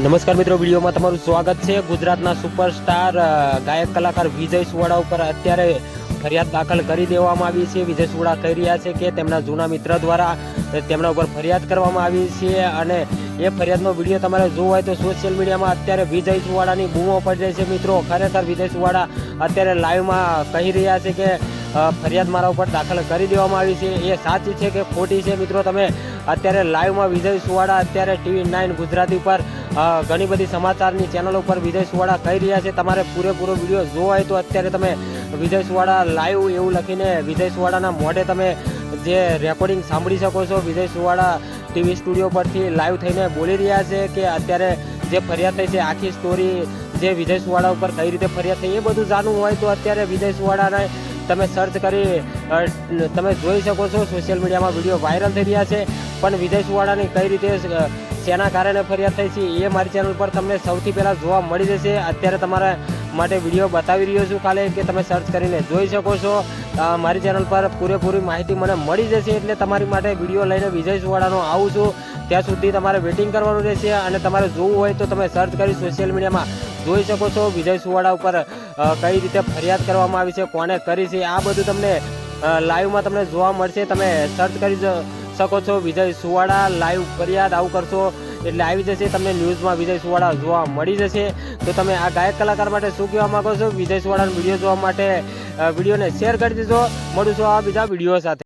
નમસ્કાર મિત્રો વિડીયોમાં તમારું સ્વાગત છે. ગુજરાતના સુપરસ્ટાર ગાયક કલાકાર વિજય સુવાડા ઉપર અત્યારે ફરિયાદ દાખલ કરી દેવામાં આવી છે. વિજય સુવાડા કહી રહ્યા છે કે તેમના જૂના મિત્ર દ્વારા તેમના ઉપર ફરિયાદ કરવામાં આવી છે અને એ ફરિયાદનો વીડિયો તમારે જોવો હોય તો સોશિયલ મીડિયામાં અત્યારે વિજય સુવાડાની બૂમો પડી રહી છે. મિત્રો ખરેખર વિજય સુવાડા અત્યારે લાઈવમાં કહી રહ્યા છે કે ફરિયાદ મારા ઉપર દાખલ કરી દેવામાં આવી છે. એ સાચી છે કે ખોટી છે? મિત્રો તમે અત્યારે લાઈવમાં વિજય સુવાડા અત્યારે ટીવી નાઇન ગુજરાતી ઉપર અ, ઘણી બધી સમાચારની ચેનલ ઉપર વિજય સુવાડા કહી રહ્યા છે. તમારે પૂરેપૂરો વીડિયો જોવો હોય તો અત્યારે તમે વિજય સુવાડા લાઈવ એવું લખીને વિજય સુવાડાના મોઢે તમે જે રેકોર્ડિંગ સાંભળી શકો છો. વિજય સુવાડા ટીવી સ્ટુડિયો પરથી લાઈવ થઈને બોલી રહ્યા છે કે અત્યારે જે ફરિયાદ થઈ છે, આખી સ્ટોરી જે વિજય સુવાડા ઉપર કઈ રીતે ફરિયાદ થઈ એ બધું જાણવું હોય તો અત્યારે વિજય સુવાડાને તમે સર્ચ કરી તમે જોઈ શકો છો. સોશિયલ મીડિયામાં વીડિયો વાયરલ થઈ રહ્યા છે. પણ વિજય સુવાડાની કઈ રીતે શેના કારણે ફરિયાદ થઈ છે, એ મારી ચેનલ પર તમને સૌથી પહેલાં જોવા મળી જશે. અત્યારે તમારા માટે વીડિયો બતાવી રહ્યો છું ખાલી કે તમે સર્ચ કરીને જોઈ શકો છો. મારી ચેનલ પર પૂરેપૂરી માહિતી મને મળી જશે એટલે તમારી માટે વીડિયો લઈને વિજય સુવાડાનો આવું છું. ત્યાં સુધી તમારે વેઇટિંગ કરવાનું રહેશે અને તમારે જોવું હોય તો તમે સર્ચ કરી સોશિયલ મીડિયામાં જોઈ શકો છો. વિજય સુવાડા ઉપર કઈ રીતે ફરિયાદ કરવામાં આવી છે કોને કરી છે, આ બધું તમને લાઈવમાં તમને જોવા મળશે. તમે સર્ચ કરી શકો છો. વિજય સુવાડા લાઈવ ફરિયાદ આવું કરશો એટલે આવી જશે તમને ન્યૂઝમાં વિજય સુવાડા જોવા મળી જશે. તો તમે આ ગાયક કલાકાર માટે શું કહેવા માંગો છો? વિજય સુવાડાનો વીડિયો જોવા માટે વિડીયોને શેર કરી દેજો. મળું છું આ બીજા વીડિયો સાથે.